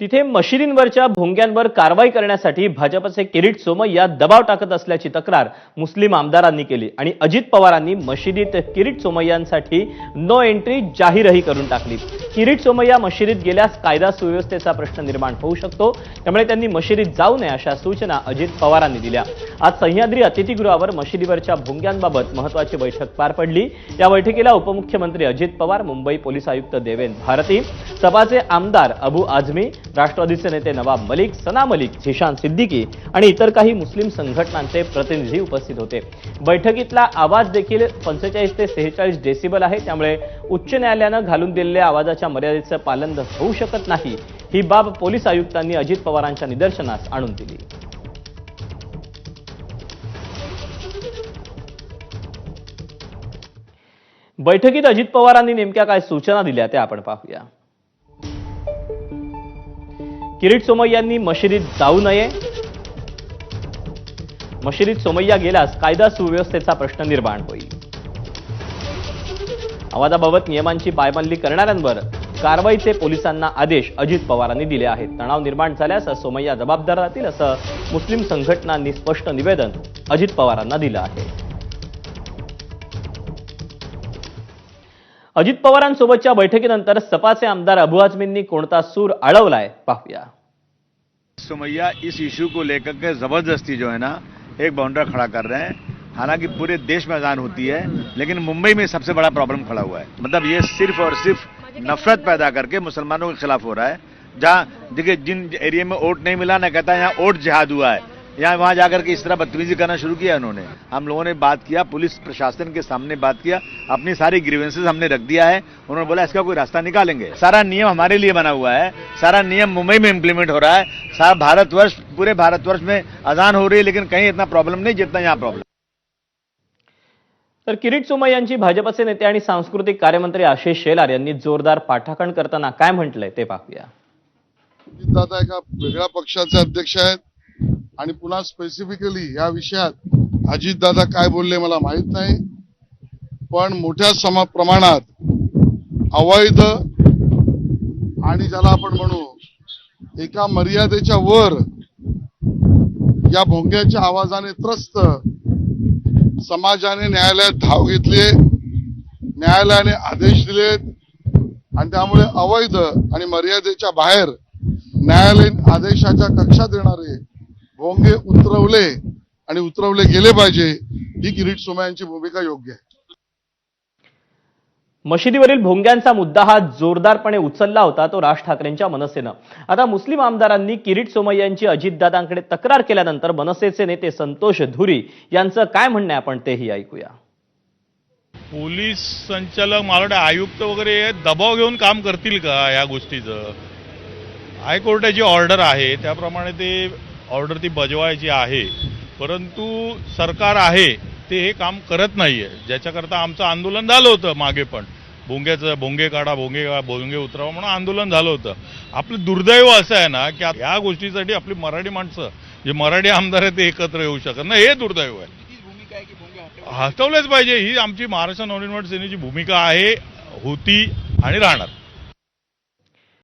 तिथे मशिदींवरच्या भोंग्यांवर कारवाई करण्यासाठी भाजपचे किरीट सोमय्या दबाव टाकत असल्याची तक्रार मुस्लिम आमदारांनी केली आणि अजित पवारांनी मशिदीत किरीट सोमय्यांसाठी नो एंट्री जाहीरही करून टाकली. किरीट सोमय्या मशिदीत गेल्यास कायदा सुव्यवस्थेचा प्रश्न निर्माण होऊ शकतो त्यामुळे त्यांनी मशिदीत जाऊ नये अशा सूचना अजित पवारांनी दिल्या. आज सह्याद्री अतिथीगृहावर मशिदीवरच्या भोंग्यांबाबत महत्वाची बैठक पार पडली. या बैठकीला उपमुख्यमंत्री अजित पवार मुंबई पोलीस आयुक्त देवेंद्र भारती सपाचे आमदार अबू आझमी राष्ट्रवादीचे नेते नवाब मलिक सना मलिक झिशान सिद्दीकी आणि इतर काही मुस्लिम संघटनांचे प्रतिनिधी उपस्थित होते. बैठकीतला आवाज देखील पंचेचाळीस ते सेहेचाळीस डेसिबल आहे. त्यामुळे उच्च न्यायालयानं घालून दिलेल्या आवाजाच्या मर्यादेचं पालन होऊ शकत नाही. ही बाब पोलीस आयुक्तांनी अजित पवारांच्या निदर्शनास आणून दिली. बैठकीत अजित पवारांनी नेमक्या काय सूचना दिल्या त्या आपण पाहूया. किरीट सोमय्यांनी मशिदीत जाऊ नये. मशिदीत सोमय्या गेल्यास कायदा सुव्यवस्थेचा प्रश्न निर्माण होईल. आवाजाबाबत नियमांची पायमल्ली करणाऱ्यांवर कारवाईचे पोलिसांना आदेश अजित पवारांनी दिले आहेत. तणाव निर्माण झाल्यास सोमय्या जबाबदार राहतील असं मुस्लिम संघटनांनी स्पष्ट निवेदन अजित पवारांना दिलं आहे. अजित पवारांसोबतच्या बैठकीनंतर सपाचे आमदार अबू आझमींनी कोणता सूर अडवलाय पाहूया. सुमैया इस इशू को लेकर के जबरदस्ती जो है ना एक बाउंड्रा खड़ा कर रहे हैं। हालांकि पूरे देश में अजान होती है लेकिन मुंबई में सबसे बड़ा प्रॉब्लम खड़ा हुआ है। मतलब ये सिर्फ और सिर्फ नफरत पैदा करके मुसलमानों के खिलाफ हो रहा है। जहां देखिए जिन एरिया में वोट नहीं मिला ना कहता है यहाँ वोट जिहाद हुआ है। यहाँ वहां जाकर के इस तरह बदतमीजी करना शुरू किया उन्होंने। हम लोगों ने बात किया पुलिस प्रशासन के सामने बात किया अपनी सारी ग्रीवेंसेस हमने रख दिया है। उन्होंने बोला इसका कोई रास्ता निकालेंगे? सारा नियम हमारे लिए बना हुआ है। सारा नियम मुंबई में इम्प्लीमेंट हो रहा है। सारा भारतवर्ष पूरे भारतवर्ष में अजान हो रही है लेकिन कहीं इतना प्रॉब्लम नहीं जितना यहाँ प्रॉब्लम तर किरीट सोमय्यांची भाजपचे नेते आणि सांस्कृतिक कार्यमंत्री आशिष शेलार यांनी जोरदार पाठाकण करताना काय म्हटलंय ते पाहूया. दादा एका वेगळ्या पक्षाचे अध्यक्ष आहेत. आणि पुन्हा स्पेसिफिकली या विषयात अजितदादा काय बोलले मला माहीत नाही. पण मोठ्या समा प्रमाणात अवैध आणि ज्याला आपण म्हणू एका मर्यादेच्या वर या भोंग्याच्या आवाजाने त्रस्त समाजाने न्यायालयात धाव घेतली न्यायालयाने आदेश दिलेत आणि त्यामुळे अवैध आणि मर्यादेच्या बाहेर न्यायालयीन आदेशाच्या कक्षात येणारे भोंगे उतरवले आणि उतरवले गेले पाहिजे ही किरीट सोमयांची भूमिका योग्य आहे. मशिदीवरील भोंग्यांचा मुद्दा हा जोरदारपणे उचलला होता तो राज ठाकरेंच्या मनसेनं. आता मुस्लिम आमदारांनी किरीट सोमय्यांची अजितदादांकडे तक्रार केल्यानंतर मनसेचे नेते संतोष धुरी यांचं काय म्हणणं आहे आपण तेही ऐकूया. पोलीस संचालक मला आयुक्त वगैरे दबाव घेऊन काम करतील का या गोष्टीचं? हायकोर्टाची ऑर्डर आहे त्याप्रमाणे ते ऑर्डर ती बजवायची आहे परंतु सरकार आहे ते हे काम करत नाहीये. ज्याच्याकरता आमचं आंदोलन झालं होतं मागे पण. भोंग्याचं भोंगे काढा भोंगे काढा भोंगे उतरावा म्हणून आंदोलन झालं होतं. आपलं दुर्दैव असं आहे ना की या गोष्टीसाठी आपली मराठी माणसं जे मराठी आमदार आहेत ते एकत्र येऊ शकत नाही. हे दुर्दैव आहे. हटवलेच पाहिजे. ही आमची महाराष्ट्र नवनिर्माण सेनेची भूमिका आहे होती आणि राहणार.